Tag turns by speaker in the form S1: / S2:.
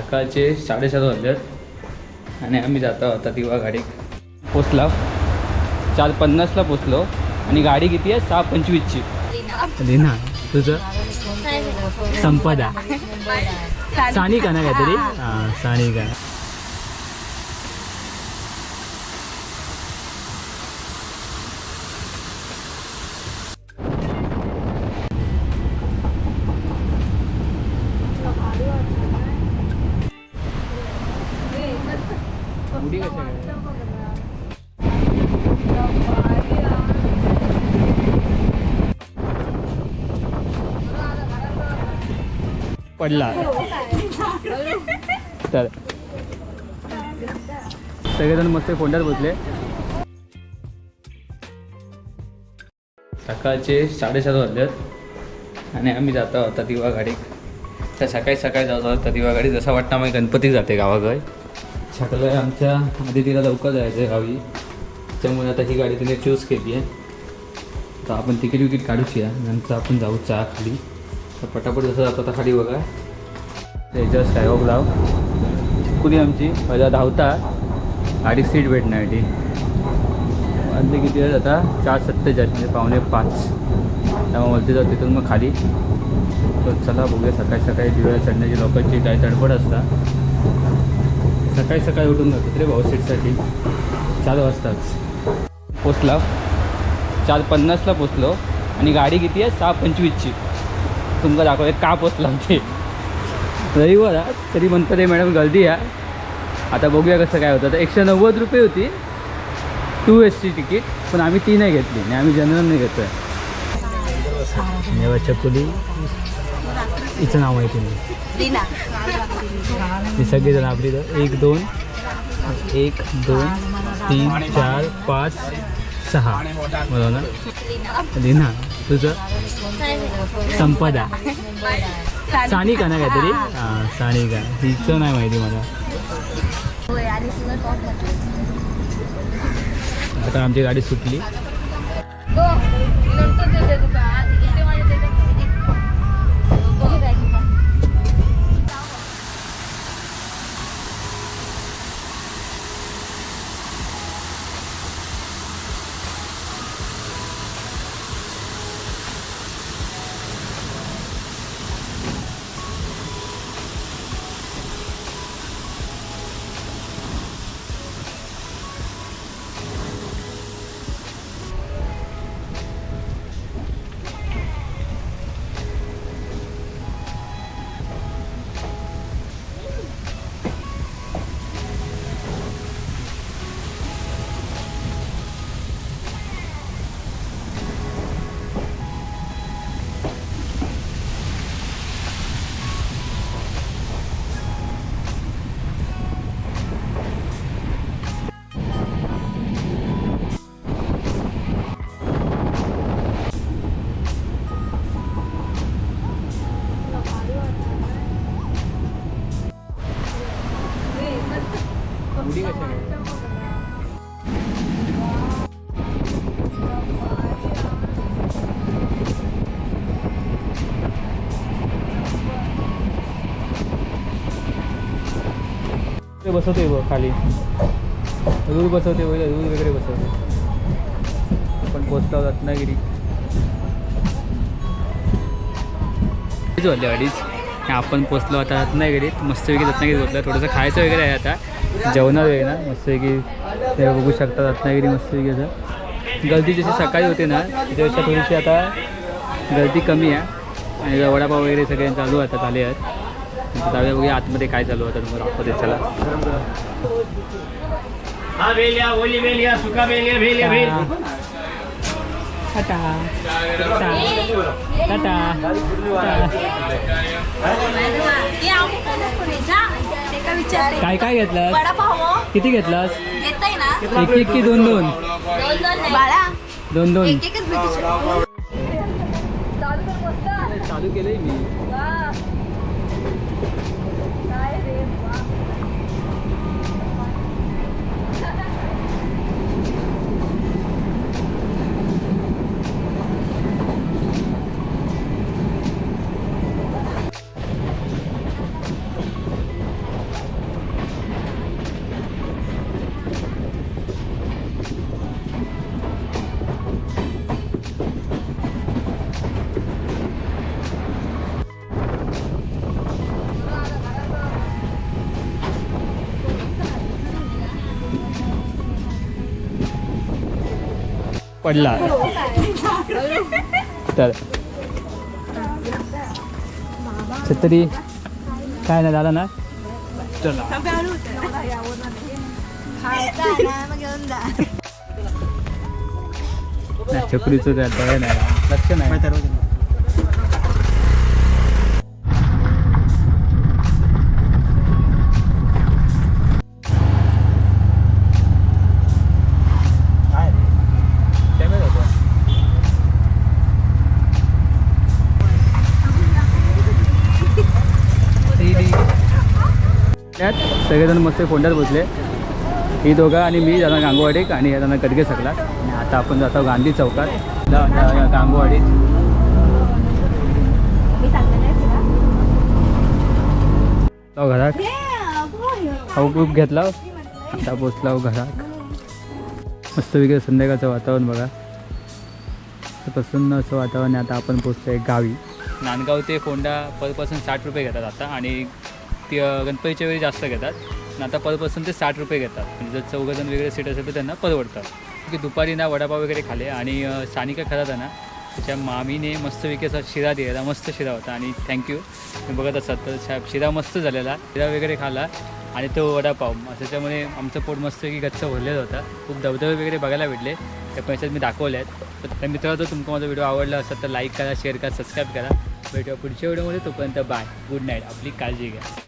S1: सकाळचे साडेसात वाजलेत आणि आम्ही जातो आता दिवा गाडीत पोचला. चार पन्नासला पोचलो आणि गाडी किती आहे सहा पंचवीसची. लिना तुझं? संपदा. सानिका ना काहीतरी? हां सानिका. पडला. तर सगळेजण मस्त फोंड्यात बसले. सकाळचे साडेसात वाजलेत आणि आम्ही जातो आता दिवा गाडीत तर सकाळी सकाळी जातो आता दिवा गाडी जसा वाटतं आम्ही गणपती जाते गावाकडे. छकलं आहे आमच्या आधी तिला लवकर जायचं आहे गावी. त्यामुळे आता ही गाडी तिने चूज केली आहे. तर आपण तिकीट विकीट काढूची आहे नंतर आपण जाऊ चहा खाली. तर पटापट जसं जातो आता खाली बघा. त्याच्या स्कायवॉक लाव चिकुली आमची. पहिला धावता. गाडी सीट भेटण्यासाठी ती. वाजले किती वेळ आता? चार सत्तेचाळीस म्हणजे पावणे पाच. त्यामुळे वरती जाऊ तिथून मग खाली. तर चला बघूया सकाळी सकाळी दिव्या चढण्याची लोकांची काय तडफड असता सकाळी सकाळी उठून जातो रे भाऊ सीटसाठी चार वाजताच. पोचला. चार पन्नासला पोचलो. आणि गाडी किती आहे? सहा पंचवीसची. तुमका दाखवले का पोचला ते. रविवार आहे, तरी म्हणतात ते मॅडम गर्दी आहे. आता बघूया कसं काय होतं. तर एकशे नव्वद रुपये होती टू एसची तिकीट पण आम्ही ती नाही घेतली आणि आम्ही जनरल नाही घेतो आहे नेवा चकुली. हिचं नाव माहिती नाही
S2: लीना
S1: ही सगळेजण आपली एक दोन एक दोन तीन चार पाच सहा. बरोबर ना? लिना तुझं? संपदा. सानिका ना काहीतरी? हां सानिका. हिचं नाही माहिती मला. आता आमची गाडी सुटली. बसवते व खाली. रूळ बसवते वगैरे रूळ वगैरे बसवते आपण पोचलो रत्नागिरी झाली अडीच आपण पोचलो आता रत्नागिरीत मस्तपैकी रत्नागिरीत पोचलो थोडंसं खायचं वगैरे आहे आता. जेवणार आहे ना मस्तपैकी ते बघू शकता रत्नागिरी मस्तपैकी असं. गर्दी जशी सकाळी होते ना त्याच्यापेक्षा थोडीशी आता गर्दी कमी आहे. आणि वडापाव वगैरे सगळे चालू आहे आता झाले आहेत. जाऊया बघूया आतमध्ये काय चालू होतं तुम्हाला दाखवते चला.
S3: हा वेल्या ओली वेल्या सुका वेल्या वेल्या वेल
S1: टाटा. टाटा.
S2: एका
S1: काय काय घेतलास?
S2: वडापाव
S1: किती घेतलास?
S2: येतय ना.
S1: एक एक की दोन दोन?
S2: दोन दोन
S1: चालू केलंय मी. पडला. तर. छत्री. काय नाही झालं ना? चला. नाही काय नाही. लक्ष नाही. त्यात सगळेजण मस्त फोंड्यात बसले ही दोघं आणि मी जाणार गांगोवाडीक आणि जाणार गडगे सकला आणि आता आपण जातो गांधी चौकात. गांगोवाडीत. घरात. खाऊ खूप घेतला. आता पोचला घरात. मस्त वेगळं संध्याकाळचं वातावरण बघा. प्रसन्न असं वातावरण आता आपण पोचतो आहे गावी. नांदगाव ते फोंडा पर पर्सन साठ रुपये घेतात आता. आणि ती गणपतीच्या वेळी जास्त घेतात. आणि आता पर पर्सन ते साठ रुपये घेतात. म्हणजे जर चौघजण वेगळे सीट असेल तर त्यांना परवडतात की दुपारी ना वडापाव वगैरे खाले आणि सानिका खरात ना त्याच्या मामीने मस्तपैकी असा शिरा दिलेला मस्त शिरा होता. आणि थँक्यू बघत असाल तर शा- शिरा मस्त झालेला. शिरा वगैरे खाला आणि तो वडापाव. त्याच्यामुळे आमचं पोट मस्तपैकी गच्च भरलेलं होतं. खूप धबधबे वगैरे बघायला भेटले. त्या पैशात मी दाखवले आहेत. तर मित्रांनो जर तुमचा माझा व्हिडिओ आवडला असेल तर लाईक करा शेअर करा सबस्क्राईब करा. भेटूया पुढच्या व्हिडिओमध्ये तोपर्यंत बाय गुड नाईट आपली काळजी घ्या.